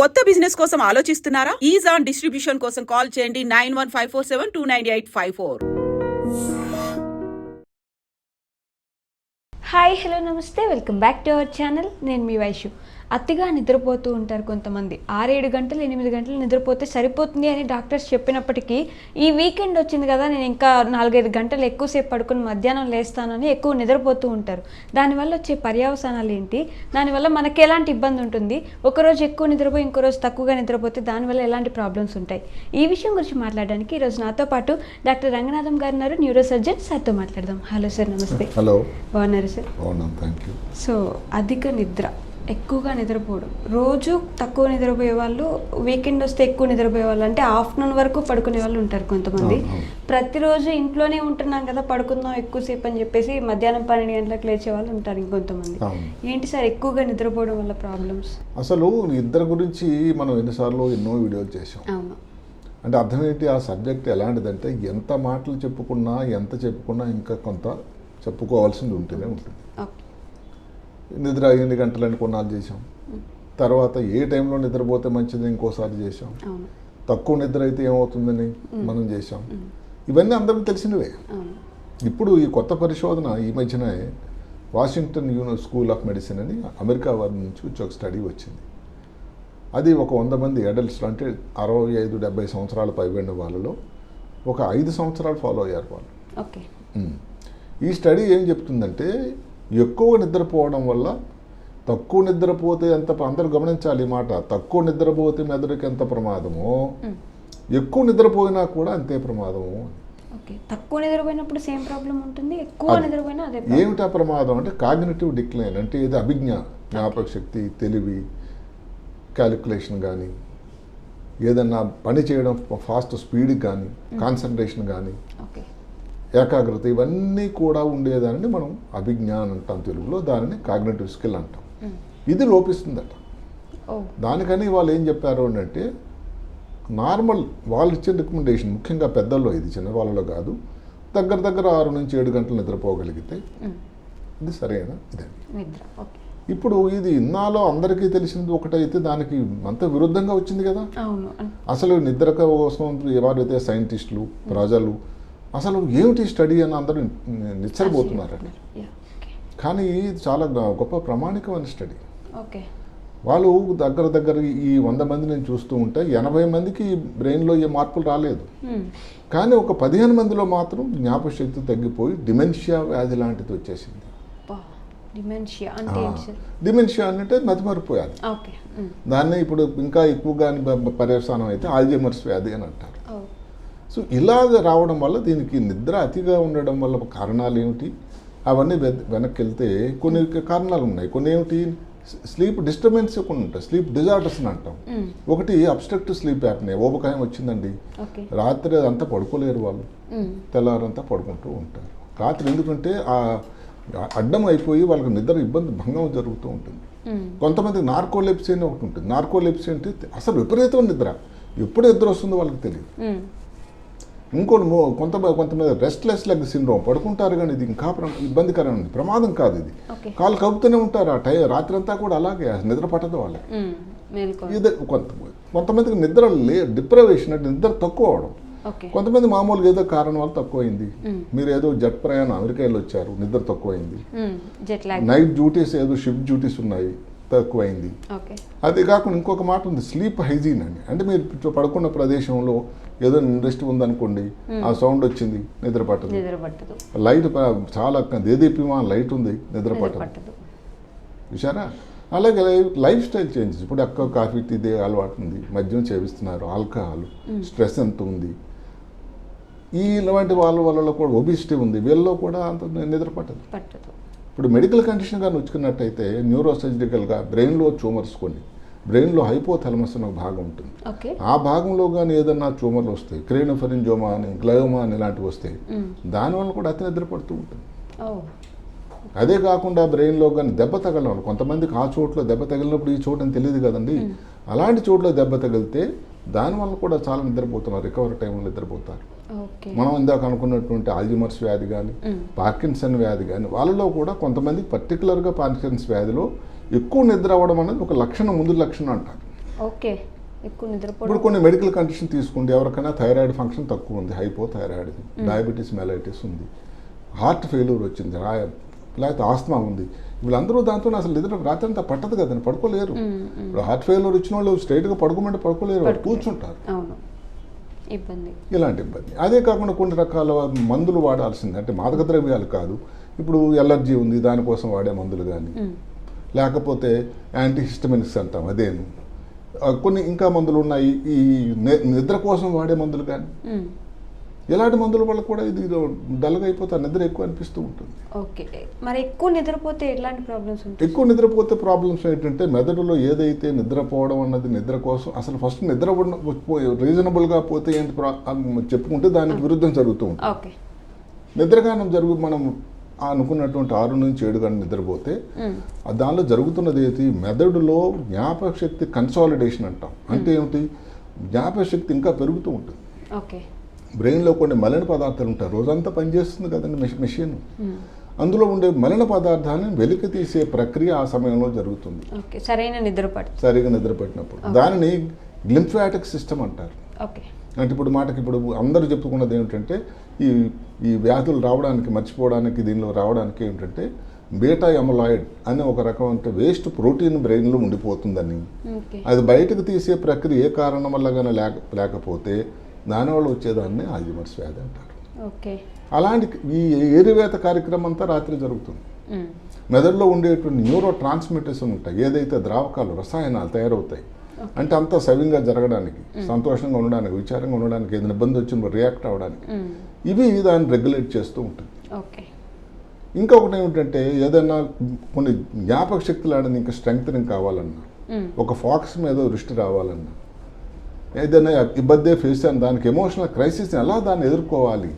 కొత్త బిజినెస్ కోసం ఆలోచిస్తున్నారా? ఈజ్ ఆన్ డిస్ట్రిబ్యూషన్ కోసం కాల్ చేయండి nine one five four seven two nine eight five four. Hi hello నమస్తే. Welcome back to our channel. నేను మీ వైషు. అతిగా నిద్రపోతూ ఉంటారు కొంతమంది. ఆరేడు గంటలు ఎనిమిది గంటలు నిద్రపోతే సరిపోతుంది అని డాక్టర్స్ చెప్పినప్పటికీ ఈ వీకెండ్ వచ్చింది కదా నేను ఇంకా నాలుగైదు గంటలు ఎక్కువసేపు పడుకుని మధ్యాహ్నం లేస్తానని ఎక్కువ నిద్రపోతూ ఉంటారు. దానివల్ల వచ్చే పర్యవసానాలు ఏంటి? దానివల్ల మనకి ఎలాంటి ఇబ్బంది ఉంటుంది? ఒకరోజు ఎక్కువ నిద్రపోయి ఇంకో రోజు తక్కువగా నిద్రపోతే దానివల్ల ఎలాంటి ప్రాబ్లమ్స్ ఉంటాయి? ఈ విషయం గురించి మాట్లాడడానికి ఈరోజు నాతో పాటు డాక్టర్ రంగనాథం గారు ఉన్నారు. న్యూరో సర్జన్ సార్తో మాట్లాడదాం. హలో సార్ నమస్తే. హలో. బాగున్నారు సార్? సో అధిక నిద్ర. ఎక్కువగా నిద్రపోవడం. రోజు తక్కువ నిద్రపోయే వాళ్ళు వీకెండ్ వస్తే ఎక్కువ నిద్రపోయే వాళ్ళు అంటే ఆఫ్టర్నూన్ వరకు పడుకునే వాళ్ళు ఉంటారు కొంతమంది. ప్రతిరోజు ఇంట్లోనే ఉంటున్నాం కదా పడుకుందాం ఎక్కువసేపు అని చెప్పేసి మధ్యాహ్నం పన్నెండు గంటలకు లేచే వాళ్ళు ఉంటారు ఇంకొంతమంది. ఏంటి సార్ ఎక్కువగా నిద్రపోవడం వల్ల ప్రాబ్లమ్స్ అసలు ఇద్దరు గురించి మనం ఎన్నిసార్లు ఎన్నో వీడియోలు చేసాం అవును. అంటే అర్థం ఏంటి ఆ సబ్జెక్ట్ ఎలాంటిదంటే ఎంత మాటలు చెప్పుకున్నా ఎంత చెప్పుకున్నా ఇంకా కొంత చెప్పుకోవాల్సింది ఉంటూనే ఉంటుంది. ఓకే. నిద్ర ఎన్ని గంటలని కొన్నాళ్ళు చేసాం తర్వాత ఏ టైంలో నిద్రపోతే మంచిది ఇంకోసారి చేసాం తక్కువ నిద్ర అయితే ఏమవుతుందని మనం చేసాం ఇవన్నీ అందరికీ తెలిసినవే. ఇప్పుడు ఈ కొత్త పరిశోధన ఈ మధ్యనే Washington uni school of medicine అని అమెరికా వారి నుంచి వచ్చి ఒక స్టడీ వచ్చింది. అది ఒక వంద మంది అడల్ట్స్ అంటే అరవై ఐదు డెబ్బై సంవత్సరాల పైబడిన వాళ్ళలో ఒక ఐదు సంవత్సరాలు ఫాలో అయ్యారు వాళ్ళు. ఈ స్టడీ ఏం చెప్తుందంటే ఎక్కువ నిద్రపోవడం వల్ల తక్కువ నిద్రపోతే ఎంత అందరూ గమనించాలి ఈ మాట. తక్కువ నిద్రపోతే మెదడుకి ఎంత ప్రమాదమో? ఎక్కువ నిద్రపోయినా కూడా అంతే ప్రమాదము తక్కువ నిద్రపోయినప్పుడు సేమ్ ప్రాబ్లం ఉంటుంది ఎక్కువ. నిద్రపోయినా అదే. ఏమిటా ప్రమాదం అంటే కాగ్నిటివ్ డిక్లైన్ అంటే ఇది అభిజ్ఞ జ్ఞాపక శక్తి తెలివి క్యాలిక్యులేషన్ కానీ ఏదన్నా పని చేయడం ఫాస్ట్ స్పీడ్ కానీ కాన్సన్ట్రేషన్ కానీ ఏకాగ్రత ఇవన్నీ కూడా ఉండేదానిని మనం అభిజ్ఞ అని అంటాం తెలుగులో దానిని కాగ్నిటివ్ స్కిల్ అంటాం. ఇది లోపిస్తుందట. దానికని వాళ్ళు ఏం చెప్పారు అంటే నార్మల్ వాళ్ళు ఇచ్చిన రికమెండేషన్ ముఖ్యంగా పెద్దల్లో ఇది చిన్న వాళ్ళలో కాదు దగ్గర దగ్గర ఆరు నుంచి ఏడు గంటలు నిద్రపోగలిగితే ఇది సరైన ఇదండి ఇప్పుడు ఇది ఇన్నాలో అందరికీ తెలిసినది ఒకటైతే దానికి అంత విరుద్ధంగా వచ్చింది కదా. అసలు నిద్ర కోసం ఎవరైతే సైంటిస్టులు ప్రజలు అసలు ఏమిటి స్టడీ అని అందరూ ఓకే కానీ చాలా గొప్ప ప్రామాణికమైన స్టడీ. ఓకే వాళ్ళు దగ్గర దగ్గర ఈ వంద మంది నేను చూస్తూ ఉంటే ఎనభై మందికి బ్రెయిన్లో ఏ మార్పులు రాలేదు. Hmm. కానీ ఒక పదిహేను మందిలో మాత్రం జ్ఞాపకశక్తి తగ్గిపోయి డిమెన్షియా వ్యాధి లాంటిది వచ్చేసింది. డిమెన్షియా అంటే ఏంటి? సార్ డిమెన్షియా అంటే మతిమరుపు వ్యాధి. ఓకే మ్. దాన్ని ఇప్పుడు ఇంకా ఎక్కువగా పర్యవసానం అయితే ఆల్జీమర్స్ వ్యాధి అని అంటారు. ఓ సో ఇలాగ రావడం వల్ల దీనికి నిద్ర అతిగా ఉండడం వల్ల కారణాలు ఏమిటి? అవన్నీ వెనక్కి వెళ్తే కొన్ని కారణాలు ఉన్నాయి. కొన్ని ఏమిటి? స్లీప్ డిస్టర్బెన్స్ కొన్ని ఉంటాయి స్లీప్ డిజార్డర్స్ అని అంటాం. ఒకటి అబ్స్ట్రక్టివ్ స్లీప్ యాప్నే. ఓబకాయం వచ్చిందండి. రాత్రి అంతా పడుకోలేరు వాళ్ళు. తెల్లారంతా పడుకుంటూ ఉంటారు. రాత్రి ఎందుకంటే ఆ అడ్డం అయిపోయి వాళ్ళకి నిద్ర ఇబ్బంది భంగం జరుగుతూ ఉంటుంది. కొంతమంది నార్కోలెప్సీ అని ఒకటి ఉంటుంది. నార్కోలెప్సీ అంటే అసలు విపరీతమైన నిద్ర. ఎప్పుడు నిద్ర వస్తుందో వాళ్ళకి తెలియదు. ఇంకోటి మో- కొంత కొంతమంది రెస్ట్లెస్ లెగ్ సిండ్రోమ్ పడుకుంటారు కానీ ఇది ఇంకా ఇబ్బందికరమైనది ప్రమాదం కాదు ఇది. కాలు కలుపుతూనే ఉంటారు ఆ టై రాత్రంతా కూడా అలాగే నిద్ర పట్టదు వాళ్ళకి. ఇది కొంత కొంతమందికి నిద్ర లే డిప్రవేషన్ అంటే నిద్ర తక్కువ అవడం. కొంతమంది మామూలుగా ఏదో కారణం వల్ల తక్కువైంది. మీరు ఏదో జట్ ప్రయాణం అమెరికా వెళ్ళి వచ్చారు నిద్ర తక్కువైంది. నైట్ డ్యూటీస్ ఏదో షిఫ్ట్ డ్యూటీస్ ఉన్నాయి తక్కువైంది. అది కాకుండా ఇంకొక మాట ఉంది స్లీప్ హైజీన్ అని అంటే మీరు పడుకున్న ప్రదేశంలో ఏదో ఇండస్ట్రీ ఉందనుకోండి ఆ సౌండ్ వచ్చింది నిద్ర పట్టదు లైట్ చాలా దేదీప్యమా లైట్ ఉంది నిద్ర పట్టదు చూసారా అలాగే లైఫ్ స్టైల్ చేంజెస్. ఇప్పుడు అక్క కాఫీ టీ దే అలవాటు ఉంది మద్యం సేవిస్తున్నారు ఆల్కహాల్ స్ట్రెస్ ఎంత ఉంది? ఈ ఇలాంటి వాళ్ళ వాళ్ళలో కూడా ఒబిసిటీ ఉంది వీళ్ళలో కూడా అంత నిద్ర పట్టదు పట్టదు. ఇప్పుడు మెడికల్ కండిషన్ కానీ వచ్చుకున్నట్టయితే న్యూరో సర్జికల్గా బ్రెయిన్లో ట్యూమర్స్ కొన్ని బ్రెయిన్లో హైపోథాలమస్ అనే ఒక భాగం ఉంటుంది. ఆ భాగంలో కానీ ఏదన్నా ట్యూమర్లు వస్తాయి క్రేనోఫెరింజోమా అని గ్లయోమా అని ఇలాంటివి వస్తాయి. దానివల్ల కూడా అతి నిద్ర పడుతూ ఉంటుంది అదే కాకుండా బ్రెయిన్లో కానీ దెబ్బ తగలడం కొంతమందికి ఆ చోట్లో దెబ్బ తగిలినప్పుడు ఈ చోటు అని తెలియదు కదండి. అలాంటి చోట్ల దెబ్బ తగిలితే దానివల్ల కూడా చాలా నిద్రపోతున్నారు రికవరీ టైంలో నిద్రపోతారు. మనం ఇందాక అనుకున్నటువంటి ఆల్జిమర్స్ వ్యాధి కానీ. పార్కిన్సన్ వ్యాధి కానీ వాళ్ళలో కూడా కొంతమంది పర్టికులర్గా పార్కిన్స్ వ్యాధిలో ఎక్కువ నిద్ర అవ్వడం అనేది ఒక లక్షణం ముందు లక్షణం అంటారు. ఓకే ఎక్కువ ఇప్పుడు నిద్రపోవడం కొన్ని మెడికల్ కండిషన్ తీసుకోండి. ఎవరికైనా థైరాయిడ్ ఫంక్షన్ తక్కువ ఉంది హైపో థైరాయిడ్ డయాబెటీస్ మెలైటిస్ ఉంది. హార్ట్ ఫెయిల్యూర్ వచ్చింది లేకపోతే ఆస్తమా ఉంది. వీళ్ళందరూ దాంతో అసలు నిద్ర రాత్రి అంతా పట్టదు కదండి పడుకోలేరు. ఇప్పుడు హార్ట్ ఫెయిల్యూర్ వచ్చిన వాళ్ళు స్ట్రైట్గా పడుకోమంటే పడుకోలేరు కూర్చుంటారు. ఇబ్బంది. ఇలాంటి ఇబ్బంది. అదే కాకుండా కొన్ని రకాల మందులు వాడాల్సింది. అంటే మాదక ద్రవ్యాలు కాదు. ఇప్పుడు ఎలర్జీ ఉంది దానికోసం వాడే మందులు కానీ. లేకపోతే యాంటీహిస్టమినిక్స్ అంటాం అదేను. ఆ, కొన్ని ఇంకా మందులు ఉన్నాయి ఈ నిద్ర కోసం వాడే మందులు కానీ. ఇలాంటి మందుల వల్ల కూడా ఇది డల్గా అయిపోతే నిద్ర ఎక్కువ అనిపిస్తూ ఉంటుంది. ఓకే. మరి ఎక్కువ నిద్రపోతే ప్రాబ్లమ్స్ ఉంటాయి? ఎక్కువ నిద్రపోతే ప్రాబ్లమ్స్ ఏంటంటే మెదడులో ఏదైతే నిద్రపోవడం అన్నది నిద్ర కోసం అసలు ఫస్ట్ నిద్ర రీజనబుల్గా పోతే ఏంటి చెప్పుకుంటే దానికి విరుద్ధం జరుగుతూ ఉంటుంది. నిద్రగానం జరుగు మనం అనుకున్నటువంటి ఆరు నుంచి ఏడు గంటలు నిద్రపోతే దానిలో జరుగుతున్నది ఏంటి మెదడులో జ్ఞాపక శక్తి కన్సాలిడేషన్ అంటాం అంటే ఏమిటి? జ్ఞాపక శక్తి ఇంకా పెరుగుతూ ఉంటుంది. ఓకే. బ్రెయిన్లో కొన్ని మలిన పదార్థాలు ఉంటాయి. రోజంతా పనిచేస్తుంది కదండి మెష్ మెషిన్. అందులో ఉండే మలిన పదార్థాలను వెలికి తీసే ప్రక్రియ ఆ సమయంలో జరుగుతుంది. సరైన నిద్ర సరిగా నిద్రపట్టినప్పుడు దానిని గ్లింఫాటిక్ సిస్టమ్ అంటారు. ఓకే. అంటే ఇప్పుడు మాటకి ఇప్పుడు అందరూ చెప్పుకున్నది ఏమిటంటే ఈ ఈ వ్యాధులు రావడానికి మర్చిపోవడానికి దీనిలో రావడానికి ఏమిటంటే బీటా ఎమలాయిడ్ అనే ఒక రకం వేస్ట్ ప్రోటీన్ బ్రెయిన్లో ఉండిపోతుందని. అది బయటకు తీసే ప్రక్రియ ఏ కారణం వల్ల కానీ లేక లేకపోతే దానివల్ల వచ్చేదాన్ని ఆల్జిమర్స్ వ్యాధి అంటారు. అలాంటి ఈ ఏరివేత కార్యక్రమం అంతా రాత్రి జరుగుతుంది. మెదడులో ఉండేటువంటి న్యూరో ట్రాన్స్మిటర్స్ ఉంటాయి. ఏదైతే ద్రావకాలు రసాయనాలు తయారవుతాయి అంటే అంతా సవ్యంగా జరగడానికి సంతోషంగా ఉండడానికి విచారంగా ఉండడానికి ఏదైనా ఇబ్బంది వచ్చినప్పుడు రియాక్ట్ అవ్వడానికి. ఇవి దాన్ని రెగ్యులేట్ చేస్తూ ఉంటుంది ఇంకొకటి ఏమిటంటే ఏదైనా కొన్ని జ్ఞాపక శక్తులు ఆడని ఇంకా స్ట్రెంగ్త్నింగ్ కావాలన్నా. ఒక ఫాక్స్ మీద దృష్టి రావాలన్నా ఏదైనా ఇబ్బంది ఫేస్ అని దానికి ఎమోషనల్ క్రైసిస్ని ఎలా దాన్ని ఎదుర్కోవాలి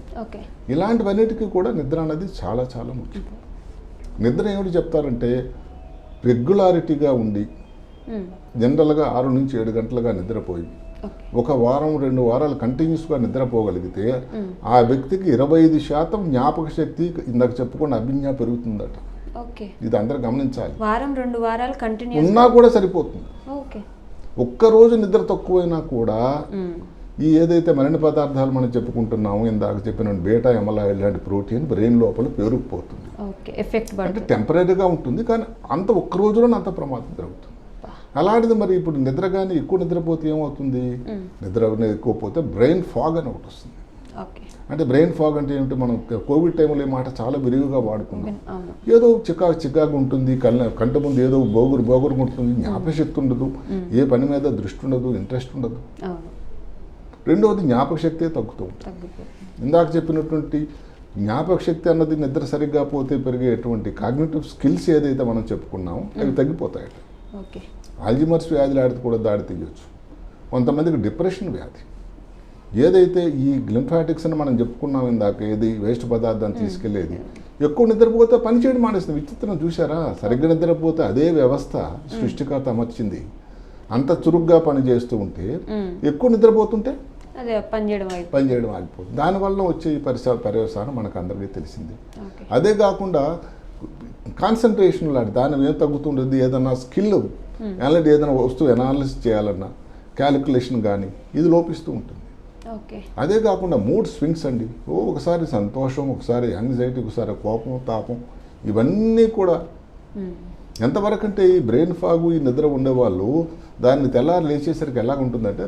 ఇలాంటివన్నిటికీ కూడా నిద్ర అనేది చాలా చాలా ముఖ్యం నిద్ర ఏమిటి చెప్తారంటే రెగ్యులారిటీగా ఉండి. జనరల్గా ఆరు నుంచి ఏడు గంటలుగా నిద్రపోయి ఒక వారం రెండు వారాలు కంటిన్యూస్గా నిద్రపోగలిగితే ఆ వ్యక్తికి ఇరవై ఐదు శాతం జ్ఞాపక శక్తి ఇందాక చెప్పుకున్న అభిజ్ఞ పెరుగుతుందట. ఇది అందరూ గమనించాలి. వారం రెండు వారాలు కంటిన్యూ ఉన్నా కూడా సరిపోతుంది. ఒక్కరోజు నిద్ర తక్కువైనా కూడా మ్మ్. ఈ ఏదైతే మరిన్ని పదార్థాలు మనం చెప్పుకుంటున్నామో ఇందాక చెప్పిన బేటా ఎమలాయిడ్ లాంటి ప్రోటీన్ బ్రెయిన్ లోపల పేరుకుపోతుంది. అంటే టెంపరీగా ఉంటుంది కానీ అంత ఒక్క రోజులోనే అంత ప్రమాదం జరుగుతుంది. అలాంటిది మరి ఇప్పుడు నిద్ర కానీ ఎక్కువ నిద్రపోతే ఏమవుతుంది. నిద్ర అనేది ఎక్కువ పోతే బ్రెయిన్ ఫాగ్ అని ఒకటి వస్తుంది. అంటే బ్రెయిన్ ఫాగ్ అంటే ఏమిటి? మనం కోవిడ్ టైంలో ఈ మాట చాలా విరివిగా వాడుకున్నాం. ఏదో చికా చికాకు ఉంటుంది కళ్ళ కంట ముందు ఏదో బోగురు బోగురు ఉంటుంది జ్ఞాపకశక్తి ఉండదు. ఏ పని మీద దృష్టి ఉండదు ఇంట్రెస్ట్ ఉండదు. రెండవది జ్ఞాపక శక్తే తగ్గుతూ ఉంటుంది. ఇందాక చెప్పినటువంటి జ్ఞాపక శక్తి అన్నది నిద్ర సరిగ్గా పోతే పెరిగేటువంటి కాగ్నేటివ్ స్కిల్స్ ఏదైతే మనం చెప్పుకున్నామో అవి తగ్గిపోతాయట ఓకే ఆల్జిమర్స్ వ్యాధి ఆడితే కూడా దాడి తీయొచ్చు. కొంతమందికి డిప్రెషన్ వ్యాధి. ఏదైతే ఈ గ్లింఫాటిక్స్ అని మనం చెప్పుకున్నాం ఇందాక ఏది వేస్ట్ పదార్థాన్ని తీసుకెళ్ళేది ఎక్కువ నిద్రపోతే పని చేయడం మానేస్తుంది విచిత్రం చూసారా సరిగ్గా నిద్రపోతే అదే వ్యవస్థ సృష్టికర్త అమర్చింది. అంత చురుగ్గా పని చేస్తూ ఉంటే. ఎక్కువ నిద్రపోతుంటే? పని చేయడం అయిపోయింది పని చేయడం ఆగిపోతుంది. దానివల్ల వచ్చే ఈ పరిసర పర్యవసానం మనకు అందరికీ తెలిసింది అదే కాకుండా కాన్సన్ట్రేషన్ లాంటి దాని ఏం తగ్గుతుంటుంది ఏదన్నా స్కిల్ అలాంటి ఏదైనా వస్తువు ఎనాలిసిస్ చేయాలన్నా క్యాలిక్యులేషన్ కానీ ఇది లోపిస్తూ ఉంటుంది. అదే కాకుండా మూడ్ స్వింగ్స్ అండి. ఓ ఒకసారి సంతోషం ఒకసారి యాంగ్జైటీ ఒకసారి కోపం తాపం ఇవన్నీ కూడా. ఎంతవరకు అంటే ఈ బ్రెయిన్ ఫాగు ఈ నిద్ర ఉండేవాళ్ళు దాన్ని తెల్లారి లేచేసరికి ఎలా ఉంటుందంటే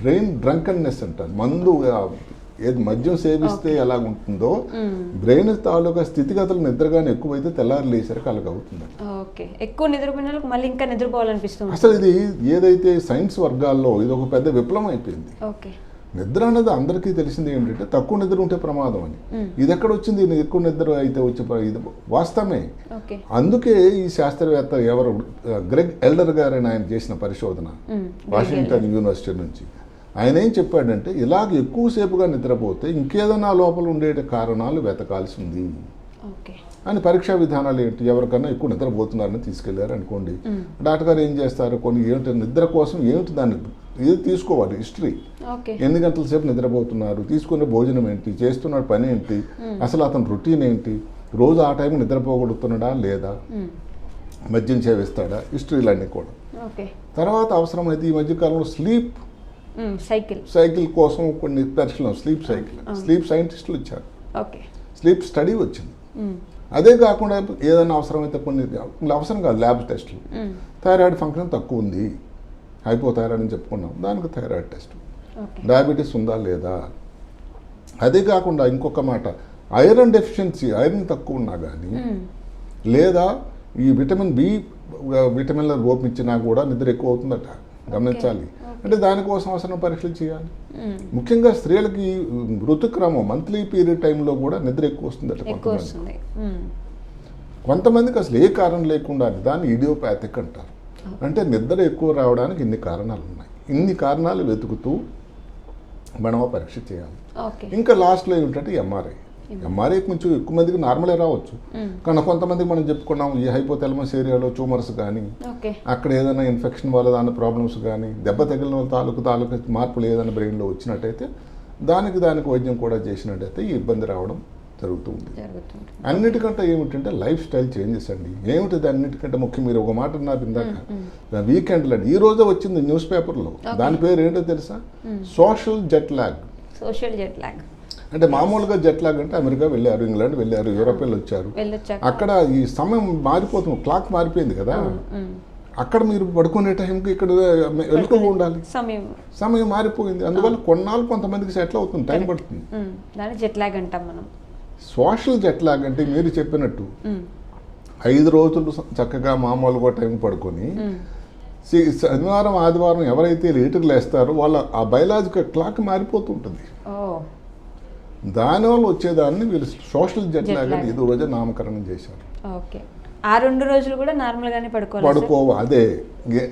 బ్రెయిన్ డ్రంకన్నెస్ అంటారు. మందు ఏది మద్యం సేవిస్తే ఎలా ఉంటుందో మ్మ్. బ్రెయిన్ తాలూకా స్థితిగతులు నిద్రగానే ఎక్కువైతే తెల్లారి లేసరికి అలాగ అవుతుంది ఓకే. ఎక్కువ నిద్రపోయిన మళ్ళీ ఇంకా నిద్రపోవాలనిపిస్తుంది. అసలు ఇది ఏదైతే సైన్స్ వర్గాల్లో ఇది ఒక పెద్ద విప్లవం అయిపోయింది ఓకే. నిద్ర అనేది అందరికీ తెలిసింది ఏంటంటే తక్కువ నిద్ర ఉంటే ప్రమాదం అని. ఇది ఎక్కడ వచ్చింది ఎక్కువ నిద్ర అయితే వచ్చే ఇది వాస్తవమే. అందుకే ఈ శాస్త్రవేత్త ఎవరు? గ్రెగ్ ఎల్డర్ గారు అని ఆయన చేసిన పరిశోధన. వాషింగ్టన్ యూనివర్సిటీ నుంచి. ఆయన ఏం చెప్పాడంటే ఇలాగ ఎక్కువసేపుగా నిద్రపోతే ఇంకేదైనా లోపల ఉండే కారణాలు వెతకాల్సి ఉంది. అని పరీక్షా విధానాలు ఏంటి? ఎవరికన్నా ఎక్కువ నిద్రపోతున్నారని తీసుకెళ్ళారు అనుకోండి. డాక్టర్ గారు ఏం చేస్తారు? కొన్ని ఏంటి నిద్ర కోసం ఏమిటి దాన్ని ఇది తీసుకోవాలి హిస్టరీ. ఎన్ని గంటల సేపు నిద్రపోతున్నారు? తీసుకునే భోజనం ఏంటి? చేస్తున్న పని ఏంటి? అసలు అతని రొటీన్ ఏంటి? రోజు ఆ టైం నిద్రపోగలుగుతున్నాడా లేదా. మద్యం సేవిస్తాడా హిస్టరీలన్నీ కూడా. తర్వాత అవసరమైతే ఈ మధ్యకాలంలో స్లీప్ సైకిల్. సైకిల్ కోసం కొన్ని పరీక్షలు స్లీప్ సైకిల్. స్లీప్ సైంటిస్టులు ఇచ్చారు ఓకే. స్లీప్ స్టడీ వచ్చింది. అదే కాకుండా ఏదైనా అవసరమైతే కొన్ని అవసరం కాదు ల్యాబ్ టెస్టులు. థైరాయిడ్ ఫంక్షన్ తక్కువ ఉంది. హైపోథైరాయిడ్ అని చెప్పుకున్నాం. దానికి థైరాయిడ్ టెస్ట్. డయాబెటీస్ ఉందా లేదా? అదే కాకుండా ఇంకొక మాట. ఐరన్ డెఫిషియన్సీ ఐరన్ తక్కువ ఉన్నా కానీ లేదా ఈ విటమిన్ బి విటమిన్ల లోపించినా కూడా నిద్ర ఎక్కువ అవుతుందట. గమనించాలి. అంటే దానికోసం అవసరం పరీక్షలు చేయాలి. ముఖ్యంగా స్త్రీలకి ఋతుక్రమం మంత్లీ పీరియడ్ టైంలో కూడా నిద్ర ఎక్కువ వస్తుందట కొంతమంది. కొంతమందికి అసలు ఏ కారణం లేకుండా దాన్ని ఇడియోపాథిక్ అంటారు. అంటే నిద్ర ఎక్కువ రావడానికి ఇన్ని కారణాలు ఉన్నాయి. ఇన్ని కారణాలు వెతుకుతూ మనం పరీక్ష చేయాలి. ఇంకా లాస్ట్లో ఏమిటంటే ఎంఆర్ఐ ఎంఆర్ఐ కొంచెం ఎక్కువ మందికి నార్మలే రావచ్చు. కానీ కొంతమందికి మనం చెప్పుకున్నాం ఈ హైపోథెలమస్ ఏరియాలో ట్యూమర్స్ కానీ అక్కడ ఏదైనా ఇన్ఫెక్షన్ వల్ల దాని ప్రాబ్లమ్స్ కానీ దెబ్బ తగిలిన తాలూకు తాలూకు మార్పులు ఏదైనా బ్రెయిన్లో వచ్చినట్టయితే దానికి దానికి వైద్యం కూడా చేసినట్టయితే ఈ ఇబ్బంది రావడం జరుగుతూ ఉంది. జరుగుతుంది. అన్నిటికంటే ఏమిటంటే లైఫ్ స్టైల్ చేంజెస్ అండి. ఏమిటిది అన్నిటికంటే ముఖ్యం? మీరు ఒక మాట అన్నారు ఇందాక. వీకెండ్లు అండి ఈ రోజే వచ్చింది న్యూస్ పేపర్లో దాని పేరు ఏంటో తెలుసా social jet lag social jet lag అంటే మామూలుగా జెట్ లాగ్ అంటే అమెరికా వెళ్ళారు ఇంగ్లాండ్ వెళ్ళారు యూరోపియన్లు వచ్చారు. వెళ్ళొచ్చాక. అక్కడ ఈ సమయం మారిపోతుంది క్లాక్ మారిపోయింది కదా. అక్కడ మీరు పడుకునే టైంకి ఇక్కడ వెనుక ఉండాలి. సమయం. సమయం మారిపోయింది. అందువల్ల కొన్నాళ్ళు కొంతమందికి సెటిల్ అవుతుంది టైం పడుతుంది. మ్మ్, దాన్ని జెట్ లాగ్ అంటాం మనం. సోషల్ జెట్ లాగ్ అంటే మీరు చెప్పినట్టు ఐదు రోజులు చక్కగా మామూలుగా టైం పడుకొని శనివారం ఆదివారం ఎవరైతే లేటుకు లేస్తారో వాళ్ళ ఆ బయలాజికల్ క్లాక్ మారిపోతుంటుంది దానివల్ల వచ్చేదాన్ని వీళ్ళు సోషల్ జెట్ లాగ్. ఇది రోజే నామకరణం చేశారు. ఓకే. ఆ రెండు రోజులు కూడా నార్మల్ గానే పడుకోవాలి సార్? పడుకో అదే.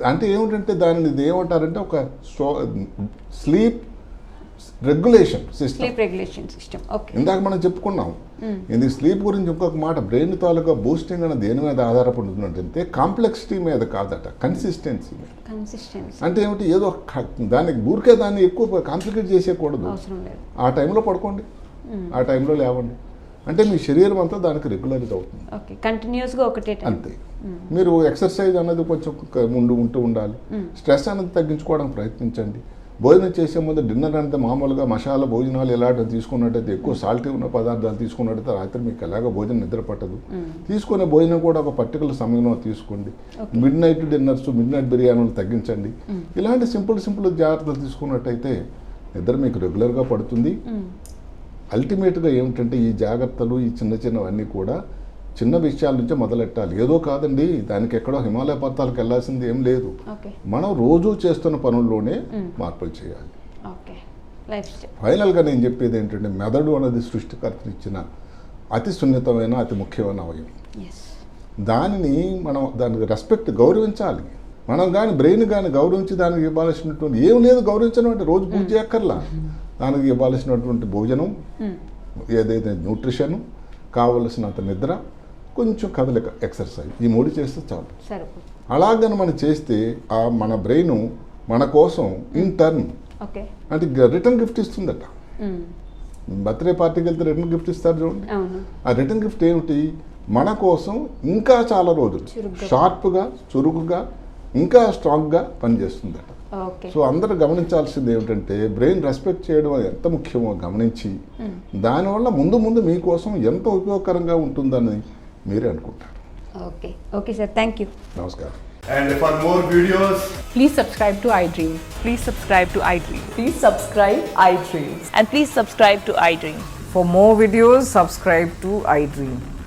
అంటే ఏమిటంటే దానిని ఇది ఏమంటారంటే ఒక sleep regulation system. Sleep regulation system. Okay. ఇందాక మనం చెప్పుకున్నాం. ఇది స్లీప్ గురించి ఇంకొక మాట బ్రెయిన్ తాలూకా బూస్టింగ్ అనేది దేని మీద ఆధారపడి ఉంటుందంటే కాంప్లెక్సిటీ మీద కాదట కన్సిస్టెన్సీ మీద. కన్సిస్టెన్సీ. అంటే ఏమిటి? ఏదో దానికి ఊరికే దాన్ని ఎక్కువ కాంప్లికేట్ చేసేయకూడదు. ఆ టైంలో పడుకోండి. ఆ టైంలో లేవండి. అంటే మీ శరీరం అంతా దానికి రెగ్యులరైజ్ అవుతుంది. కంటిన్యూస్గా ఒకటే అంతే. మీరు ఎక్సర్సైజ్ అన్నది కొంచెం ఉండి ఉంటూ ఉండాలి. స్ట్రెస్ అనేది తగ్గించుకోవడానికి ప్రయత్నించండి. భోజనం చేసే ముందు డిన్నర్ అంటే మామూలుగా మసాలా భోజనాలు ఎలాంటివి తీసుకున్నట్టయితే ఎక్కువ సాల్టీ ఉన్న పదార్థాలు తీసుకున్నట్టయితే రాత్రి మీకు ఎలాగో భోజనం నిద్ర పట్టదు. తీసుకునే భోజనం కూడా ఒక పర్టికులర్ సమయంలో తీసుకోండి. Mid night dinners mid night బిర్యానీలు తగ్గించండి. ఇలాంటి సింపుల్ సింపుల్ జాగ్రత్తలు తీసుకున్నట్టయితే నిద్ర మీకు రెగ్యులర్గా పడుతుంది. అల్టిమేట్గా ఏమిటంటే ఈ జాగ్రత్తలు ఈ చిన్న చిన్నవన్నీ కూడా చిన్న విషయాల నుంచే మొదలెట్టాలి. ఏదో కాదండి దానికి ఎక్కడో హిమాలయ పర్వతాలకు వెళ్ళాల్సింది ఏం లేదు. మనం రోజు చేస్తున్న పనుల్లోనే మార్పులు చేయాలి. ఫైనల్గా నేను చెప్పేది ఏంటంటే మెదడు అనేది సృష్టికర్త ఇచ్చిన అతి సున్నితమైన అతి ముఖ్యమైన అవయవం. ఎస్ దానిని మనం దానికి రెస్పెక్ట్ గౌరవించాలి. మనం కానీ బ్రెయిన్ కానీ గౌరవించి దానికి ఇవ్వాల్సినటువంటి ఏం లేదు గౌరవించడం అంటే రోజు పూజ చేయక్కర్లా. దానికి ఇవ్వాల్సినటువంటి భోజనం ఏదైతే న్యూట్రిషన్ కావలసినంత నిద్ర కొంచెం కదలిక ఎక్సర్సైజ్ ఈ మూడు చేస్తే చాలు. అలాగని మనం చేస్తే ఆ మన బ్రెయిన్ మన కోసం ఇన్ టర్న్ అంటే రిటర్న్ గిఫ్ట్ ఇస్తుందట. బర్త్డే పార్టీకి వెళ్తే రిటర్న్ గిఫ్ట్ ఇస్తారు చూడండి. ఆ రిటర్న్ గిఫ్ట్ ఏమిటి? మన కోసం ఇంకా చాలా రోజులు. షార్ప్గా చురుకుగా ఇంకా స్ట్రాంగ్గా పనిచేస్తుందట ఓకే సో అందరూ గమనించాల్సింది ఏమిటంటే బ్రెయిన్ రెస్పెక్ట్ చేయడం అది ఎంత ముఖ్యమో గమనించి దానివల్ల ముందు ముందు మీకోసం ఎంత ఉపయోగకరంగా ఉంటుందని మీరే అనుకుంటారు okay okay sir thank you నమస్కారం And for more videos, Please subscribe to iDream. Please subscribe to iDream. Please subscribe iDream. And please subscribe to iDream. For more videos, subscribe to iDream.